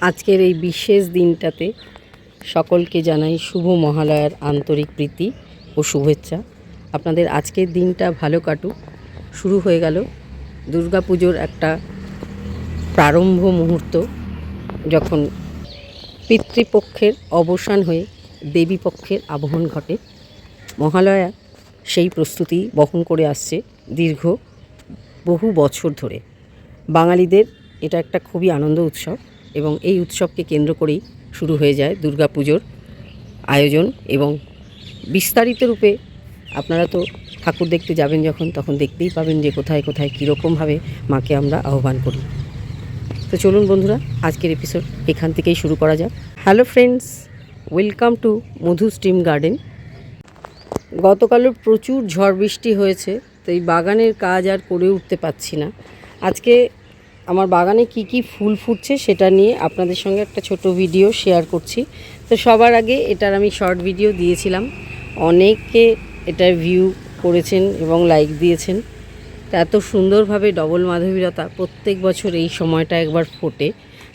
আজকের এই বিশেষ দিনটাতে সকলকে জানাই শুভ মহালয়ার আন্তরিক প্রীতি ও শুভেচ্ছা। আপনাদের আজকের দিনটা ভালো কাটুক। শুরু হয়ে গেল দুর্গাপুজোর একটা প্রারম্ভ মুহূর্ত, যখন পিতৃপক্ষের অবসান হয়ে দেবী পক্ষের আবহন ঘটে। মহালয়া সেই প্রস্তুতি বহন করে আসছে দীর্ঘ বহু বছর ধরে। বাঙালিদের এটা একটা খুবই আনন্দ উৎসব। এবং এই উৎসবকে কেন্দ্র করেই শুরু হয়ে যায় দুর্গাপুজোর আয়োজন এবং বিস্তারিত রূপে আপনারা তো ঠাকুর দেখতে যাবেন যখন, তখন দেখতেই পাবেন যে কোথায় কোথায় কীরকমভাবে মাকে আমরা আহ্বান করি। তো চলুন বন্ধুরা, আজকের এপিসোড এখান থেকেই শুরু করা যাক। Hello friends welcome to Madhu steam garden গতকালও প্রচুর ঝড় বৃষ্টি হয়েছে, তো এই বাগানের কাজ আর করে উঠতে পারছি না। আজকে আমার বাগানে কি কি ফুল ফুটছে সেটা নিয়ে আপনাদের সঙ্গে একটা ছোট ভিডিও শেয়ার করছি। তো সবার আগে এটার আমি শর্ট ভিডিও দিয়েছিলাম। অনেকে এটার ভিউ করেছেন এবং লাইক দিয়েছেন। তা এত সুন্দরভাবে ডবল মাধবীলতা প্রত্যেক বছর এই সময়টা একবার ফোটে।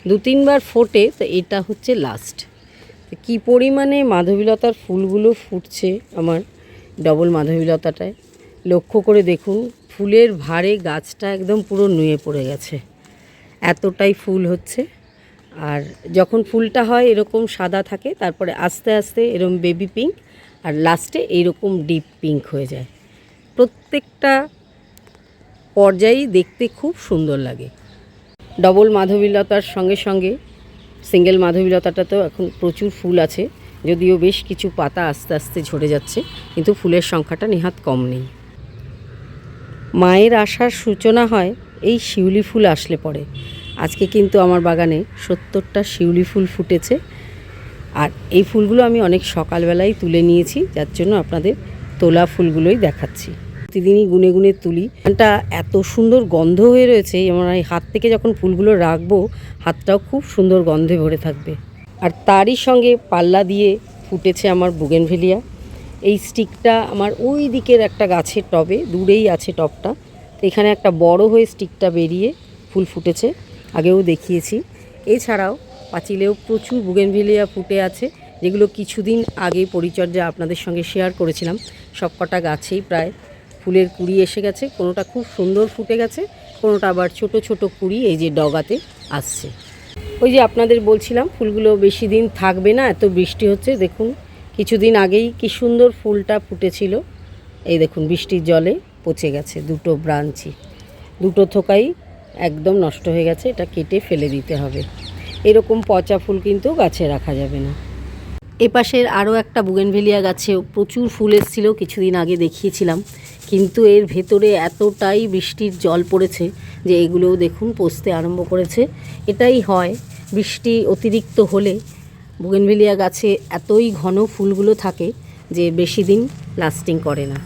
দু তিনবার ফোটে, তো এটা হচ্ছে লাস্ট কী পরিমাণে মাধবীলতার ফুলগুলো ফুটছে আমার ডবল মাধবীলতাটায়? লক্ষ্য করে দেখুন, ফুলের ভারে গাছটা একদম পুরো নুয়ে পড়ে গেছে। এতটাই ফুল হচ্ছে। আর যখন ফুলটা হয় এরকম সাদা থাকে, তারপরে আস্তে আস্তে এরকম বেবি পিঙ্ক আর লাস্টে এইরকম ডিপ পিঙ্ক হয়ে যায়। প্রত্যেকটা পর্যায়েই দেখতে খুব সুন্দর লাগে। ডবল মাধবীলতার সঙ্গে সঙ্গে সিঙ্গেল মাধবীলতাটাতেও এখন প্রচুর ফুল আছে, যদিও বেশ কিছু পাতা আস্তে আস্তে ঝরে যাচ্ছে, কিন্তু ফুলের সংখ্যাটা নেহাত কম নেই। মায়ের আসার সূচনা হয় এই শিউলি ফুল আসলে পরে আজকে কিন্তু আমার বাগানে সত্তরটা শিউলি ফুল ফুটেছে। আর এই ফুলগুলো আমি অনেক সকালবেলায় তুলে নিয়েছি, যার জন্য আপনাদের তোলা ফুলগুলোই দেখাচ্ছি। প্রতিদিনই গুনে গুনে তুলি। এটা এত সুন্দর গন্ধ হয়ে রয়েছে আমার এই হাত থেকে যখন ফুলগুলো রাখব, হাতটাও খুব সুন্দর গন্ধে ভরে থাকবে। আর তারই সঙ্গে পাল্লা দিয়ে ফুটেছে আমার বুগেনভেলিয়া। এই স্টিকটা আমার ওই দিকের একটা গাছের টবে, দূরেই আছে টবটা। এখানে একটা বড় হয়ে স্টিকটা বেরিয়ে ফুল ফুটেছে, আগেও দেখিয়েছি। এছাড়াও পাঁচিলেও প্রচুর বুগেনভেলিয়া ফুটে আছে, যেগুলো কিছুদিন আগে পরিচর্যা আপনাদের সঙ্গে শেয়ার করেছিলাম। সবকটা গাছেই প্রায় ফুলের কুড়ি এসে গেছে, কোনোটা খুব সুন্দর ফুটে গেছে, কোনোটা আবার ছোট ছোট কুড়ি এই যে ডগাতে আসছে। ওই যে আপনাদের বলছিলাম, ফুলগুলো বেশি দিন থাকবে না, এত বৃষ্টি হচ্ছে, দেখুন, কিছুদিন আগেই কি সুন্দর ফুলটা ফুটেছিল। এই দেখুন, বৃষ্টির জলে। পচে গেছে, দুটো ব্রাঞ্চই দুটো থোকাই একদম নষ্ট হয়ে গেছে, এটা কেটে ফেলে দিতে হবে। এরকম পচা ফুল কিন্তু গাছে রাখা যাবে না। এপাশের আরও একটা বুগেনভেলিয়া গাছেও প্রচুর ফুল এসেছিল, কিছুদিন আগে দেখিয়েছিলাম। কিন্তু এর ভেতরে এতটাই বৃষ্টির জল পড়েছে যে এগুলোও দেখুন পচতে আরম্ভ করেছে। এটাই হয় বৃষ্টি অতিরিক্ত হলে বুগেনভেলিয়া গাছে এতই ঘন ফুলগুলো থাকে যে বেশি দিন লাস্টিং করে না।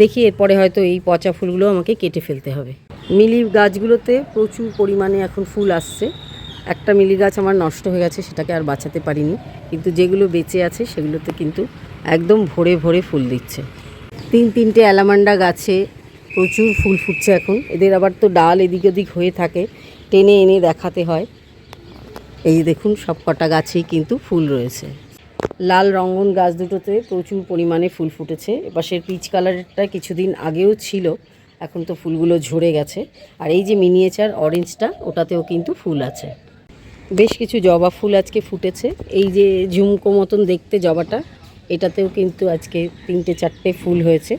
দেখি এরপরে হয়তো এই পচা ফুলগুলো আমাকে কেটে ফেলতে হবে। মিলি গাছগুলোতে প্রচুর পরিমাণে এখন ফুল আসছে। একটা মিলি গাছ আমার নষ্ট হয়ে গেছে, সেটাকে আর বাঁচাতে পারিনি। কিন্তু যেগুলো বেঁচে আছে, সেগুলোতে কিন্তু একদম ভরে ভরে ফুল দিচ্ছে। তিন তিনটে অ্যালামান্ডা গাছে প্রচুর ফুল ফুটছে এখন। এদের আবার তো ডাল এদিক ওদিক হয়ে থাকে, টেনে এনে দেখাতে হয়। এই দেখুন সব কটা গাছেই কিন্তু ফুল রয়েছে। লাল রঙ্গন গাছ দুটোতে প্রচুর পরিমাণে ফুল ফুটেছে। এপাশের পিচ কালারটা কিছুদিন আগেও ছিল, এখন তো ফুলগুলো ঝরে গেছে। আর এই যে মিনিয়েচার অরেঞ্জটা ওটাতেও কিন্তু ফুল আছে। বেশ কিছু জবা ফুল আজকে ফুটেছে। এই যে ঝুমকো মতন দেখতে জবাটা, এটাতেও কিন্তু আজকে তিনটে চারটে ফুল হয়েছে।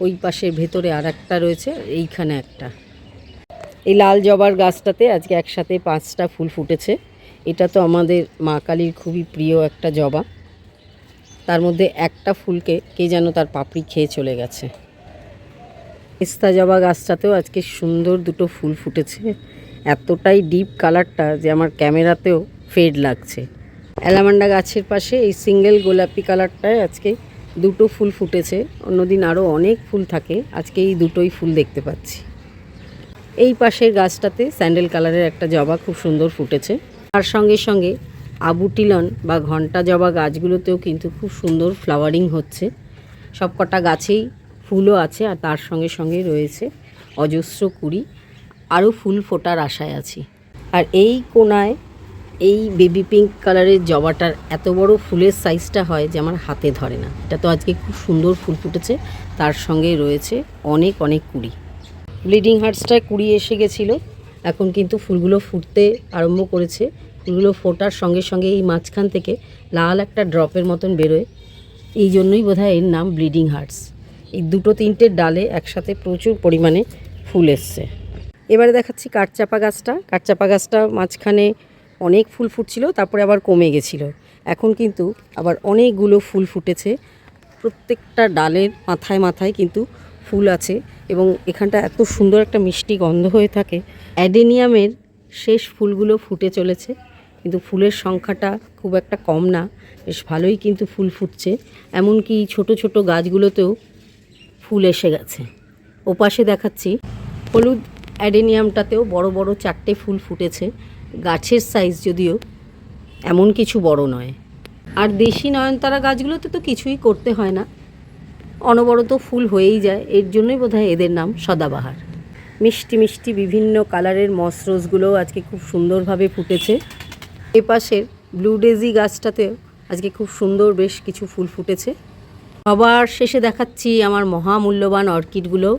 ওই পাশের ভেতরে আর একটা রয়েছে এইখানে একটা। এই লাল জবার গাছটাতে আজকে একসাথে পাঁচটা ফুল ফুটেছে। এটা তো আমাদের মা কালীর খুবই প্রিয় একটা জবা। তার মধ্যে একটা ফুলকে কে যেন তার পাপড়ি খেয়ে চলে গেছে। পেস্তা জবা গাছটাতেও আজকে সুন্দর দুটো ফুল ফুটেছে। এতটাই ডিপ কালারটা যে আমার ক্যামেরাতেও ফেড লাগছে। অ্যালামান্ডা গাছের পাশে এই সিঙ্গেল গোলাপি কালারটায় আজকে দুটো ফুল ফুটেছে। অন্যদিন আরও অনেক ফুল থাকে। আজকে এই দুটোই ফুল দেখতে পাচ্ছি। এই পাশের গাছটাতে স্যান্ডেল কালারের একটা জবা খুব সুন্দর ফুটেছে। তার সঙ্গে সঙ্গে আবুটিলন বা ঘণ্টা জবা গাছগুলোতেও কিন্তু খুব সুন্দর ফ্লাওয়ারিং হচ্ছে। সবকটা গাছেই ফুলও আছে আর তার সঙ্গে সঙ্গে রয়েছে অজস্র কুড়ি, আরও ফুল ফোটার আশায় আছি। আর এই কোনায় এই বেবি পিঙ্ক কালারের জবাটার এত বড় ফুলের সাইজটা হয় যে আমার হাতে ধরে না। এটা তো আজকে খুব সুন্দর ফুল ফুটেছে, তার সঙ্গে রয়েছে অনেক অনেক কুড়ি। ব্লিডিং হার্টসটায় কুড়ি এসে গেছিল, এখন কিন্তু ফুলগুলো ফুটতে আরম্ভ করেছে। ফুলগুলো ফোটার সঙ্গে সঙ্গে এই মাঝখান থেকে লাল একটা ড্রপের মতন বেরোয়। এই জন্যই বোধহয় এর নাম ব্লিডিং হার্টস। এই দুটো তিনটে ডালে একসাথে প্রচুর পরিমাণে ফুল এসছে। এবারে দেখাচ্ছি কাঠচাপা গাছটা। কাঠচাপা গাছটা মাঝখানে অনেক ফুল ফুটছিল, তারপরে আবার কমে গেছিল। এখন কিন্তু আবার অনেকগুলো ফুল ফুটেছে। প্রত্যেকটা ডালের মাথায় মাথায় কিন্তু ফুল আছে এবং এখানটা এত সুন্দর একটা মিষ্টি গন্ধ হয়ে থাকে। অ্যাডেনিয়ামের শেষ ফুলগুলো ফুটে চলেছে। কিন্তু ফুলের সংখ্যাটা খুব একটা কম না। বেশ ভালোই কিন্তু ফুল ফুটছে। এমনকি ছোট ছোট গাছগুলোতেও ফুল এসে গেছে। ওপাশে দেখাচ্ছি হলুদ অ্যাডেনিয়ামটাতেও বড় বড় চারটে ফুল ফুটেছে। গাছের সাইজ যদিও এমন কিছু বড় নয়। আর দেশি নয়নতারা গাছগুলোতে তো কিছুই করতে হয় না। অনবরত ফুল হয়েই যায়। এর জন্যই বোধহয় এদের নাম সদাবাহার। মিষ্টি মিষ্টি বিভিন্ন কালারের মসরোজগুলোও আজকে খুব সুন্দরভাবে ফুটেছে। এপাশের ব্লু ডেজি গাছটাতেও আজকে খুব সুন্দর বেশ কিছু ফুল ফুটেছে। সবার শেষে দেখাচ্ছি আমার মহামূল্যবান অর্কিডগুলো।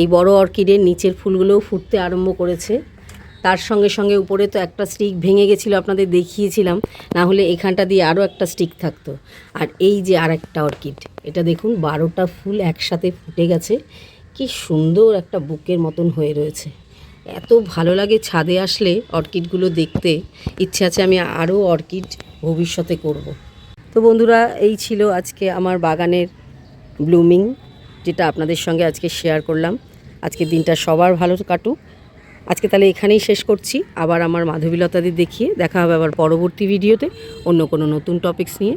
এই বড় অর্কিডের নিচের ফুলগুলোও ফুটতে আরম্ভ করেছে। তার সঙ্গে সঙ্গে উপরে তো একটা স্টিক ভেঙে গেছিল, আপনাদের দেখিয়েছিলাম। না হলে এখানটা দিয়ে আরও একটা স্টিক থাকতো। আর এই যে আর একটা অর্কিড, এটা দেখুন, বারোটা ফুল একসাথে ফুটে গেছে। কি সুন্দর একটা বুকের মতন হয়ে রয়েছে। এত ভালো লাগে ছাদে আসলে অর্কিডগুলো দেখতে। ইচ্ছে আছে আমি আরও অর্কিড ভবিষ্যতে করব। তো বন্ধুরা, এই ছিল আজকে আমার বাগানের ব্লুমিং, যেটা আপনাদের সঙ্গে আজকে শেয়ার করলাম। আজকের দিনটা সবার ভালো কাটুক। আজকে তাহলে এখানেই শেষ করছি। আবার আমার মাধবীলতাদের দেখিয়ে দেখা হবে আবার পরবর্তী ভিডিওতে অন্য কোনো নতুন টপিকস নিয়ে।